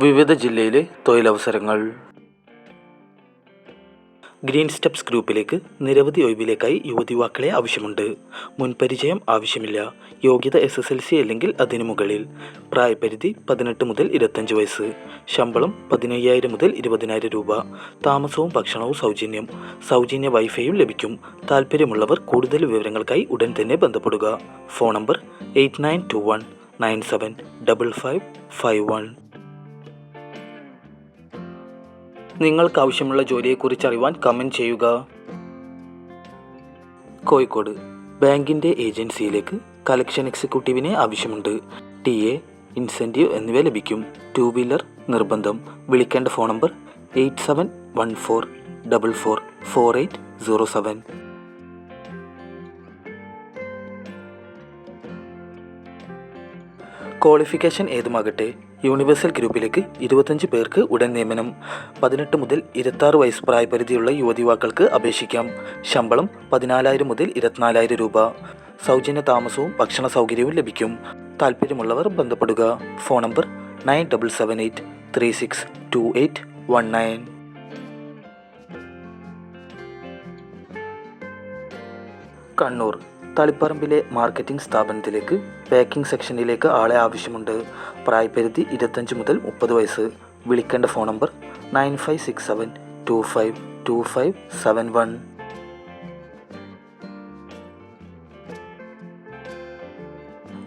വിവിധ ജില്ലയിലെ തൊഴിലവസരങ്ങൾ. ഗ്രീൻ സ്റ്റെപ്സ് ഗ്രൂപ്പിലേക്ക് നിരവധി ഒഴിവിലേക്കായി യുവതിവാക്കളെ ആവശ്യമുണ്ട്. മുൻപരിചയം ആവശ്യമില്ല. യോഗ്യത എസ് എസ് എൽ സി അല്ലെങ്കിൽ അതിനു മുകളിൽ. പ്രായപരിധി പതിനെട്ട് മുതൽ ഇരുപത്തഞ്ച് വയസ്സ്. ശമ്പളം പതിനയ്യായിരം മുതൽ ഇരുപതിനായിരം രൂപ. താമസവും ഭക്ഷണവും സൗജന്യം. സൗജന്യ വൈഫൈയും ലഭിക്കും. താല്പര്യമുള്ളവർ കൂടുതൽ വിവരങ്ങൾക്കായി ഉടൻ തന്നെ ബന്ധപ്പെടുക. Phone number eight nine two one nine seven double five five one. നിങ്ങൾക്ക് ആവശ്യമുള്ള ജോലിയെക്കുറിച്ച് അറിയുവാൻ കമന്റ് ചെയ്യുക. കോഴിക്കോട് ബാങ്കിന്റെ ഏജൻസിയിലേക്ക് കളക്ഷൻ എക്സിക്യൂട്ടീവിനെ ആവശ്യമുണ്ട്. ടി എ ഇൻസെന്റീവ് എന്നിവ ലഭിക്കും. ടു വീലർ നിർബന്ധം. വിളിക്കേണ്ട phone number eight seven one four double four four eight zero seven qualification ഏതുമാകട്ടെ? യൂണിവേഴ്സൽ ഗ്രൂപ്പിലേക്ക് ഇരുപത്തഞ്ച് പേർക്ക് ഉടൻ നിയമനം. പതിനെട്ട് മുതൽ ഇരുപത്താറ് വയസ്സ് പ്രായപരിധിയുള്ള യുവതിവാക്കൾക്ക് അപേക്ഷിക്കാം. ശമ്പളം പതിനാലായിരം മുതൽ ഇരുപത്തിനാലായിരം രൂപ. സൗജന്യ താമസവും ഭക്ഷണ സൗകര്യവും ലഭിക്കും. താല്പര്യമുള്ളവർ ബന്ധപ്പെടുക. Phone number nine double seven eight three six two eight one nine. Kannur തളിപ്പറമ്പിലെ marketing സ്ഥാപനത്തിലേക്ക് പാക്കിംഗ് സെക്ഷനിലേക്ക് ആളെ ആവശ്യമുണ്ട്. പ്രായപരിധി ഇരുപത്തഞ്ച് മുതൽ മുപ്പത് വയസ്സ്. വിളിക്കേണ്ട phone number nine five six seven two five two five seven one.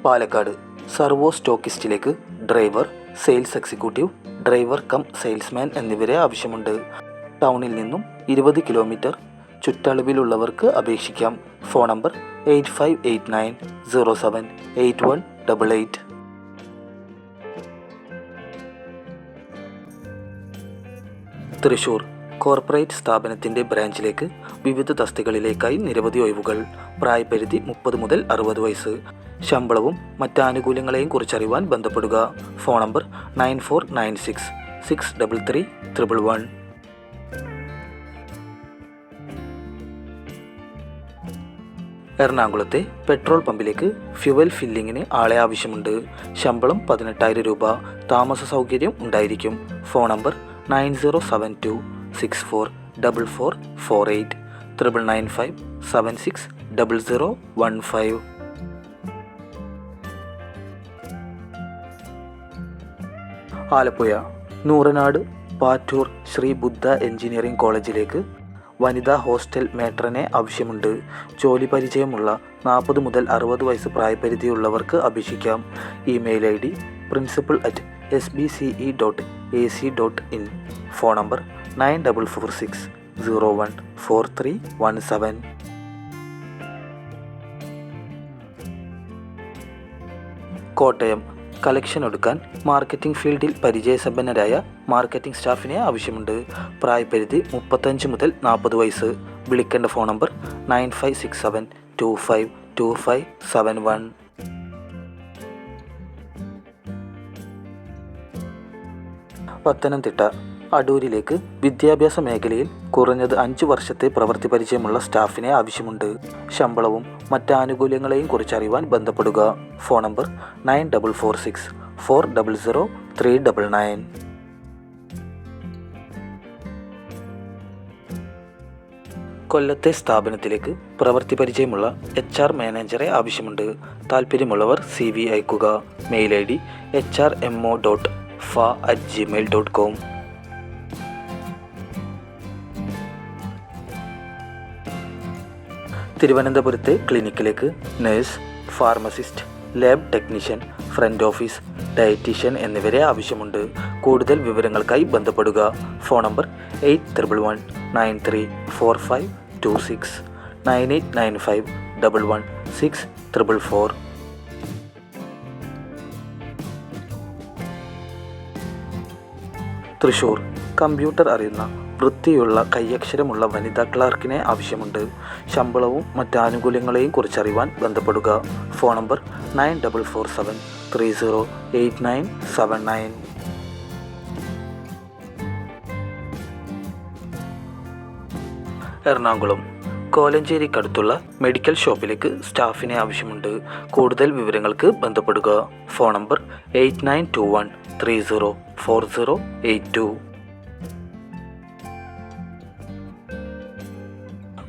Palakkad Servo സ്റ്റോക്കിസ്റ്റിലേക്ക് driver sales executive driver cum salesman എന്നിവരെ ആവശ്യമുണ്ട്. ടൗണിൽ നിന്നും ഇരുപത് കിലോമീറ്റർ ചുറ്റളവിലുള്ളവർക്ക് അപേക്ഷിക്കാം. Phone number eight five eight nine zero seven eight one double eight. Thrissur corporate സ്ഥാപനത്തിന്റെ ബ്രാഞ്ചിലേക്ക് വിവിധ തസ്തികളിലേക്കായി നിരവധി ഒഴിവുകൾ. പ്രായപരിധി മുപ്പത് മുതൽ അറുപത് വയസ്സ്. ശമ്പളവും മറ്റ് ആനുകൂല്യങ്ങളെയും കുറിച്ചറിയുവാൻ ബന്ധപ്പെടുക. Phone number nine four nine six six double three triple one. എറണാകുളത്തെ പെട്രോൾ പമ്പിലേക്ക് ഫ്യുവൽ ഫില്ലിങ്ങിന് ആളെ ആവശ്യമുണ്ട്. ശമ്പളം പതിനെട്ടായിരം രൂപ. താമസ സൗകര്യം ഉണ്ടായിരിക്കും. Phone number nine zero seven two six four double four four eight triple nine five seven six double zero one five. Alappuzha Nooranad Pattoor Sree Buddha engineering കോളേജിലേക്ക് വനിതാ ഹോസ്റ്റൽ മേട്രനെ ആവശ്യമുണ്ട്. ജോലി പരിചയമുള്ള നാൽപ്പത് മുതൽ അറുപത് വയസ്സ് പ്രായപരിധിയുള്ളവർക്ക് അപേക്ഷിക്കാം. Email I D principal at S B C E dot A C dot in. Phone number nine double four six zero one four three one seven. Kottayam collection എടുക്കാൻ മാർക്കറ്റിംഗ് ഫീൽഡിൽ പരിചയസമ്പന്നരായ മാർക്കറ്റിംഗ് സ്റ്റാഫിനെ ആവശ്യമുണ്ട്. പ്രായപരിധി മുപ്പത്തഞ്ച് മുതൽ നാൽപ്പത് വയസ്സ്. വിളിക്കേണ്ട phone number nine five six seven two five two five seven one. Pathanamthitta അടൂരിലേക്ക് വിദ്യാഭ്യാസ മേഖലയിൽ കുറഞ്ഞത് അഞ്ച് വർഷത്തെ പ്രവൃത്തി പരിചയമുള്ള സ്റ്റാഫിനെ ആവശ്യമുണ്ട്. ശമ്പളവും മറ്റ് ആനുകൂല്യങ്ങളെയും കുറിച്ചറിയുവാൻ ബന്ധപ്പെടുക. Phone number nine double four six four double zero three double nine. കൊല്ലത്തെ സ്ഥാപനത്തിലേക്ക് പ്രവൃത്തി പരിചയമുള്ള എച്ച് ആർ മാനേജറെ ആവശ്യമുണ്ട്. താല്പര്യമുള്ളവർ സി വി അയക്കുക mail I D H R M O dot F at Gmail dot com. തിരുവനന്തപുരത്തെ ക്ലിനിക്കിലേക്ക് nurse pharmacist lab technician front office dietitian എന്നിവരെ ആവശ്യമുണ്ട്. കൂടുതൽ വിവരങ്ങൾക്കായി ബന്ധപ്പെടുക. Phone number eight triple one nine three four five two six nine eight nine five double one six triple four. Thrissur computer അറിയുന്ന വൃത്തിയുള്ള കൈയക്ഷരമുള്ള വനിതാ ക്ലാർക്കിനെ ആവശ്യമുണ്ട്. ശമ്പളവും മറ്റ് ആനുകൂല്യങ്ങളെയും കുറിച്ചറിയുവാൻ ബന്ധപ്പെടുക. Phone number nine double four seven three zero eight nine seven nine. Ernakulam. കോലഞ്ചേരിക്കടുത്തുള്ള medical ഷോപ്പിലേക്ക് സ്റ്റാഫിനെ ആവശ്യമുണ്ട്. കൂടുതൽ വിവരങ്ങൾക്ക് ബന്ധപ്പെടുക. Phone number eight nine two one three zero four zero eight two.